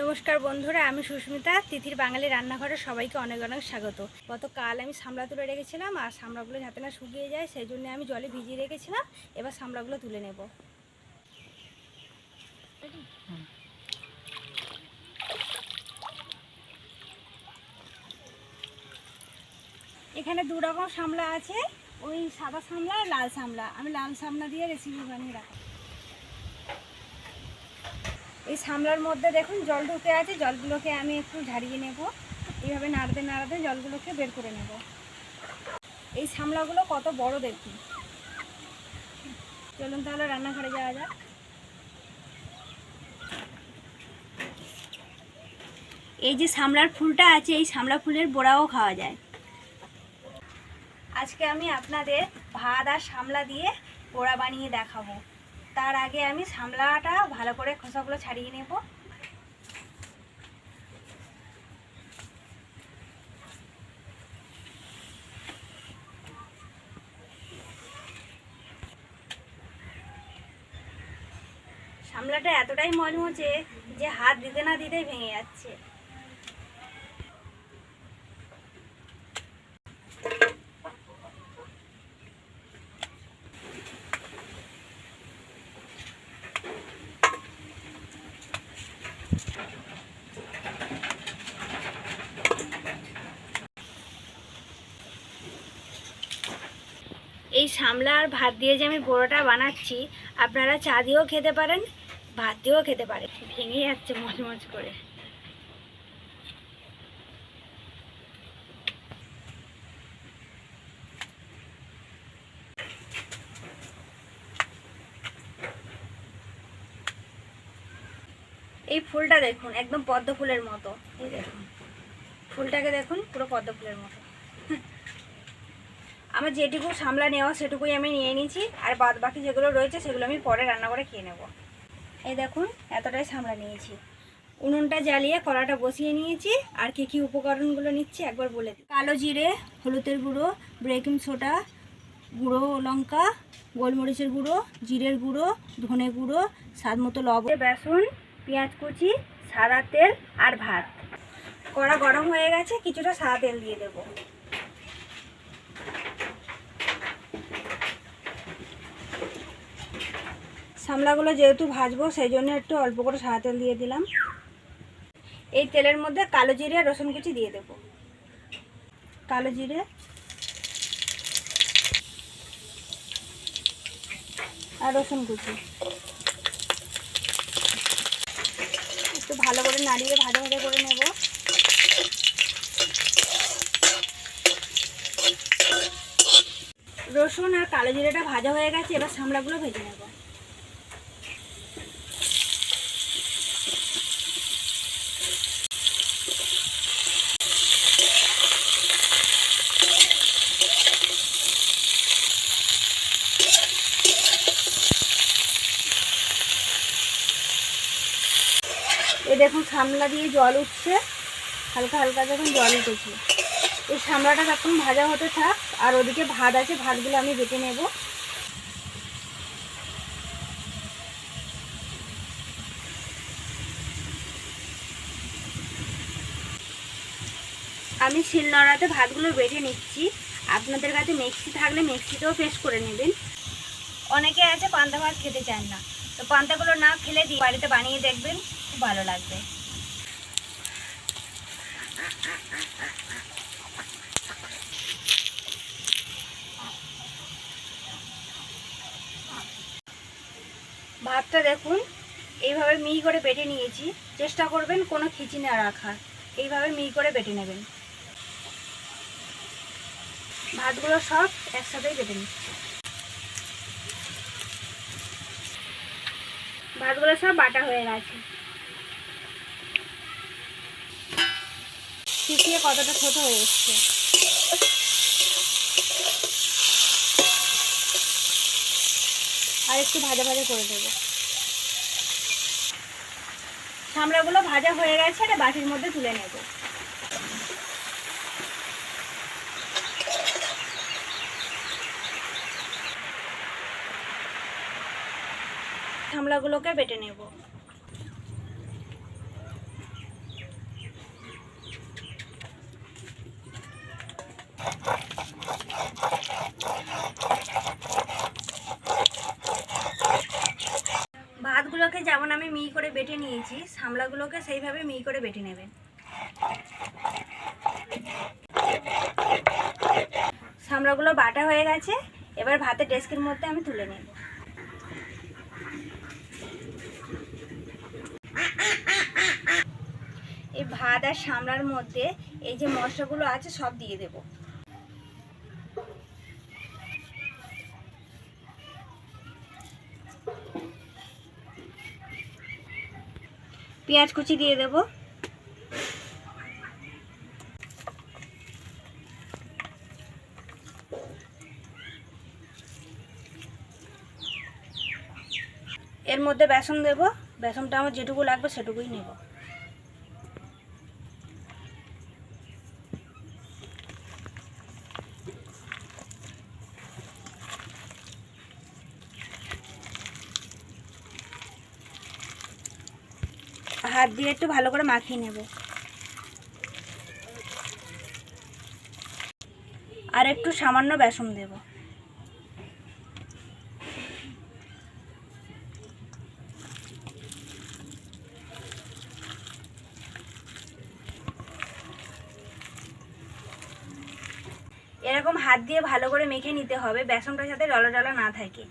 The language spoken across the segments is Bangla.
নমস্কার বন্ধুরা, আমি সুস্মিতা, তিথির বাঙালি রান্নাঘরে সবাইকে অনেক অনেক স্বাগত। গতকাল আমি সামলা তুলে রেখেছিলাম, আর সামলাগুলো যাতে না শুকিয়ে যায়, সেই জন্য আমি জলে ভিজিয়ে রেখেছিলাম, এবার সামলাগুলো তুলে নেব। এখানে দু রকম সামলা আছে, ওই সাদা সামলা আর লাল সামলা। আমি লাল সামলা দিয়ে রেসিপি বানিয়ে রাখি এই সামলার মধ্যে দেখুন জল ঢুকে আছে, জলগুলোকে আমি একটু ঝাড়িয়ে নেব। এইভাবে নাড়তে নাড়াতে জলগুলোকে বের করে নেব। এই সামলাগুলো কত বড় দেখুন। চলুন তাহলে রান্নাঘরে যাওয়া যাক। এই যে সামলার ফুলটা আছে, এই সামলা ফুলের বোড়াও খাওয়া যায়। আজকে আমি আপনাদের ভাত আর সামলা দিয়ে পোড়া বানিয়ে দেখাবো। তার আগে আমি সামলাটা ভালো করে খোসাগুলো ছাড়িয়ে নেব। সামলাটা এতটাই মজমচে যে হাত দিতে না দিতেই ভেঙে যাচ্ছে। সামলা আর ভাত দিয়ে যে আমি বড়োটা বানাচ্ছি, আপনারা চা দিয়েও খেতে পারেন, ভাত দিয়েও খেতে পারেন। ভেঙে যাচ্ছে মচমচ করে। এই ফুলটা দেখুন, একদম পদ্ম ফুলের মতো। এই দেখুন। ফুলটাকে দেখুন, পুরো পদ্ম ফুলের মতো। আমার যেটুকু সামলা নেওয়া, সেটুকুই আমি নিয়ে নিয়েছি। আর বাদ বাকি যেগুলো রয়েছে, সেগুলো আমি পরে রান্না করে খেয়ে নেব। এই দেখুন, এতটাই সামলা নিয়েছি। উনুনটা জ্বালিয়ে কড়াটা বসিয়ে নিয়েছি। আর কী কী উপকরণগুলো নিচ্ছি, একবার বলে দিই। কালো জিরে, হলুদের গুঁড়ো, বেকিং সোডা, গুঁড়ো লঙ্কা, গোলমরিচের গুঁড়ো, জিরের গুঁড়ো, ধনে গুঁড়ো, স্বাদ মতো লবণ, বেসন, পেঁয়াজ কুচি, সাদা তেল আর ভাত। কড়া গরম হয়ে গেছে, কিছুটা সাদা তেল দিয়ে দেবো। সামলাগুলো যেহেতু ভাজবো, সেই জন্য একটু অল্প করে সাদা তেল দিয়ে দিলাম। এই তেলের মধ্যে কালো জিরে আর রসুন কুচি দিয়ে দেব। কালো জিরে। আর রসুন কুচি। একটু ভালো করে নাড়িয়ে ভাজা ভাজা করে নেব। রসুন আর কালো জিরেটা ভাজা হয়ে গেছে, এবার সামলাগুলো ভেজে নেব এই দেখুন সামলা দিয়ে জল উঠছে, হালকা হালকা যখন জল উঠেছে। এই সামলাটা এখন ভাজা হতে থাক, আর ওদিকে ভাত আছে, ভাতগুলো আমি বেটে নেব। আমি শিলনোড়াতে ভাতগুলো বেটে নিচ্ছি। আপনাদের কাছে মিক্সি থাকলে মিক্সিতেও পেস্ট করে নেবেন। অনেকে আছে পান্তা ভাত খেতে চান না। তো পান্তাগুলো না খেলে দিয়ে বাড়িতে বানিয়ে দেখবেন, খুব ভালো লাগবে। ভাতটা দেখুন, এইভাবে মিহি করে বেটে নিয়েছি। চেষ্টা করবেন কোনো খিচি না রাখার। এইভাবে মিহি করে বেটে নেবেন। ভাতগুলো সব একসাথেই বেটে নিচ্ছি। ভাতগুলো সব বাটা হয়ে গেছে। শিখিয়ে কতটা ছোট হয়ে এসছে? আর একটু ভাজা ভাজা করে দেবো। সামলাগুলো ভাজা হয়ে গেছে, এটা বাটির মধ্যে তুলে নেব। সামলাগুলোকে বেটে নেব। ভাতগুলোকে যেমন আমি মিহি করে বেটে নিয়েছি, সামলাগুলোকে সেইভাবে মিহি করে বেটে নেবেন সামলাগুলো বাটা হয়ে গেছে, এবার ভাতের ডেস্কের মধ্যে আমি তুলে নেব। এই ভাত আর সামলার মধ্যে এই যে মশলাগুলো আছে সব দিয়ে দেব। পেঁয়াজ কুচি দিয়ে দেব। এর মধ্যে বেসন দেব। বেসনটা আমার যেটুকু লাগবে সেটুকুই নেব। হাত দিয়ে একটু ভালো করে মাখিয়ে নেব। আর একটু সামান্য বেসন দেব। এরকম হাত দিয়ে ভালো করে মেখে নিতে হবে বেসনটার সাথে ডলা ডলা না থাকে।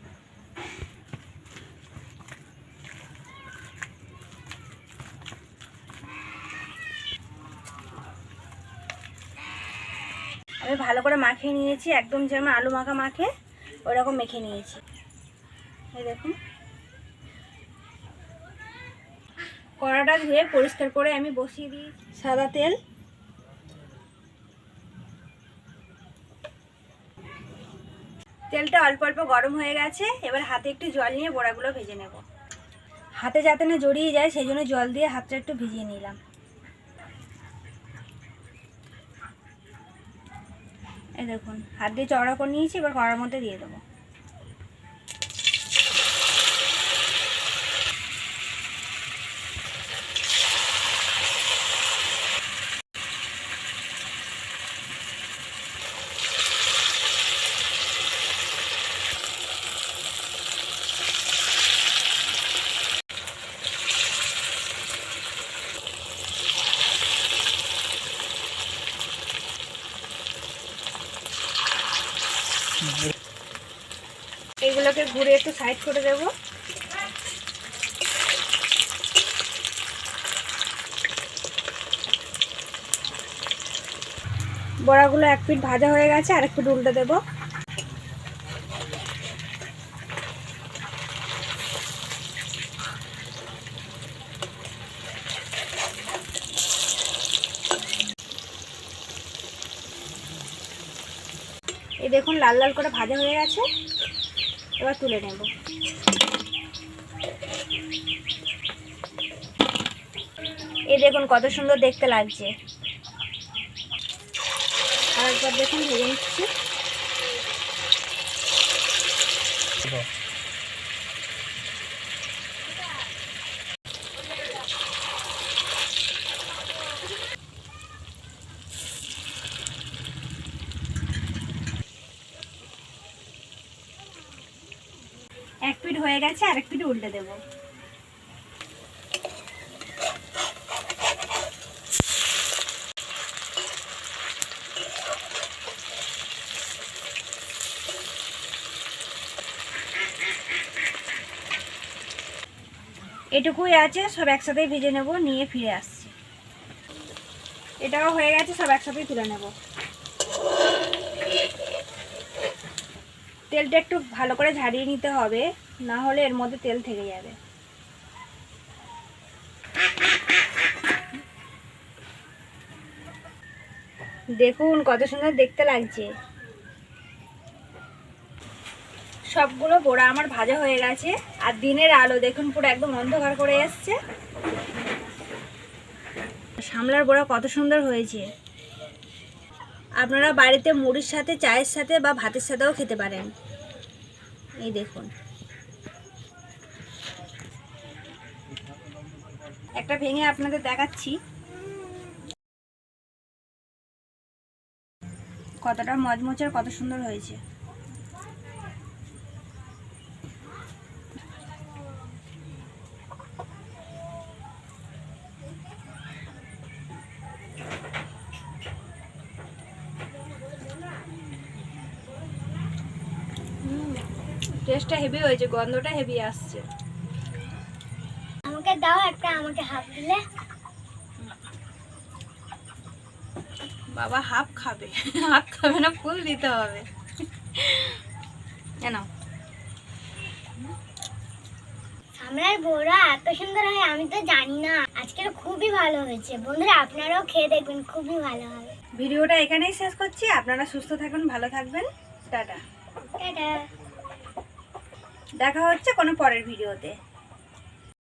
আমি ভালো করে মাখিয়ে নিয়েছি, একদম যেমন আলু মাখা মাখে, ওরকম মেখে নিয়েছি। এই দেখুন। কড়াটা ধুয়ে পরিষ্কার করে আমি বসিয়ে দিই সাদা তেল। তেলটা অল্প অল্প গরম হয়ে গেছে, এবার হাতে একটু জল নিয়ে বড়াগুলো ভেজে নেব। হাতে যাতে না জড়িয়ে যায়, সেই জন্য জল দিয়ে হাতটা একটু ভিজিয়ে নিলাম। এই দেখুন হাত দিয়ে চড়া করে নিয়েছি এবার কড়ার মধ্যে দিয়ে দেবো। এইগুলোকে ঘুরে একটু সাইড করে দেব। বড়াগুলো এক পিঠ ভাজা হয়ে গেছে আর এক পিঠ উল্টে দেবো। দেখুন, লাল লাল করে ভাজা হয়ে গেছে। এবার তুলে নেব। এই দেখুন, কত সুন্দর দেখতে লাগছে। আর একবার দেখুন, ভেজে নিচ্ছি। এক পিঠ হয়ে গেছে, আরেক পিঠ উল্টে দেব। এটুকুই আছে, সব একসাথেই ভেজে নেব, নিয়ে ফিরে আসছি। এটাও হয়ে গেছে, সব একসাথেই তুলে নেব। তেলটা একটু ভালো করে ঝারিয়ে নিতে হবে, না হলে এর মধ্যে তেল থেকে যাবে। দেখুন কত সুন্দর দেখতে লাগছে। সবগুলো বড়া আমার ভাজা হয়ে গেছে, আর দিনের আলো দেখুন পুরো একদম অন্ধকার করে এসছে। সামলার বড়া কত সুন্দর হয়েছে। আপনারা বাড়িতে মুড়ির সাথে, চায়ের সাথে বা ভাতের সাথেও খেতে পারেন। এই দেখুন। একটা ভেঙে আপনাদের দেখাচ্ছি। কতটা মজমচার, কত সুন্দর হয়েছে। টেস্টটা হেভি হয়েছে গন্ধটা হেভি আসছে। আমাকে দাও একটা আমাকে হাফ দিলে। বাবা হাফ খাবে। হাফ খাবে না ফুল দিতে হবে। কেন সামনের বড়া এত সুন্দর হয় আমি তো জানি না। আজকের খুবই ভালো হয়েছে। বন্ধুরা আপনারাও খেয়ে দেখবেন খুবই ভালো হবে। ভিডিওটা এখানেই শেষ করছি। আপনারা সুস্থ থাকবেন ভালো থাকবেন। টাটা। টাটা। দেখা হচ্ছে কোনো পরের ভিডিওতে।